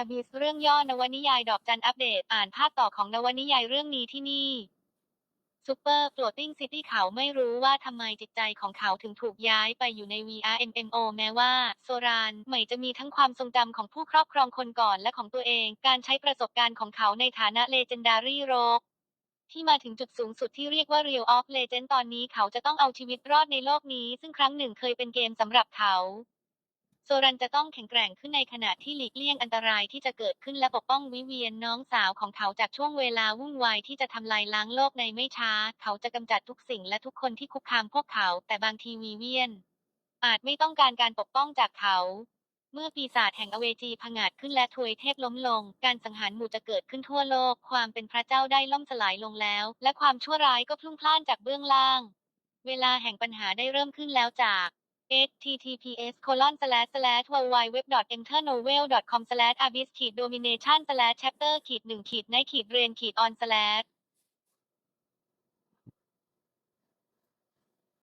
อาบิสเรื่องย่อนวนิยายดอกจันอัปเดต อ่านภาคต่อของนวนิยายเรื่องนี้ที่นี่ซูเปอร์ Floating City เขาไม่รู้ว่าทำไมจิตใจของเขาถึงถูกย้ายไปอยู่ใน VRMMO แม้ว่าโซรานใหม่จะมีทั้งความทรงจำของผู้ครอบครองคนก่อนและของตัวเอง การใช้ประสบการณ์ของเขาในฐานะเลเจนดารี่โรกที่มาถึงจุดสูงสุดที่เรียกว่า Real of Legend ตอนนี้เขาจะต้องเอาชีวิตรอดในโลกนี้ ซึ่งครั้งหนึ่งเคยเป็นเกมสำหรับเขา โซรันจะต้องแข็งแกร่งขึ้นในขณะที่หลีกเลี่ยงอันตรายที่จะเกิดขึ้นและปกป้องวิเวียนน้องสาวของเขาจากช่วงเวลาวุ่นวายที่จะทำลายล้างโลกในไม่ช้า เขาจะกำจัดทุกสิ่งและทุกคนที่คุกคามพวกเขา แต่บางทีวิเวียน อาจไม่ต้องการการปกป้องจากเขา เมื่อปีศาจแห่งอเวจีผงาดขึ้นและทวยเทพล้มลง การสังหารหมู่จะเกิดขึ้นทั่วโลก ความเป็นพระเจ้าได้ล่มสลายลงแล้ว และความชั่วร้ายก็พลุ่งพล่านจากเบื้องล่าง เวลาแห่งปัญหาได้เริ่มขึ้นแล้วจาก https colon slash slash www.enternovel.com slash abyss ขีด domination slash chapter ขีดหนึ่งขีดในขีดเรียนขีด on slash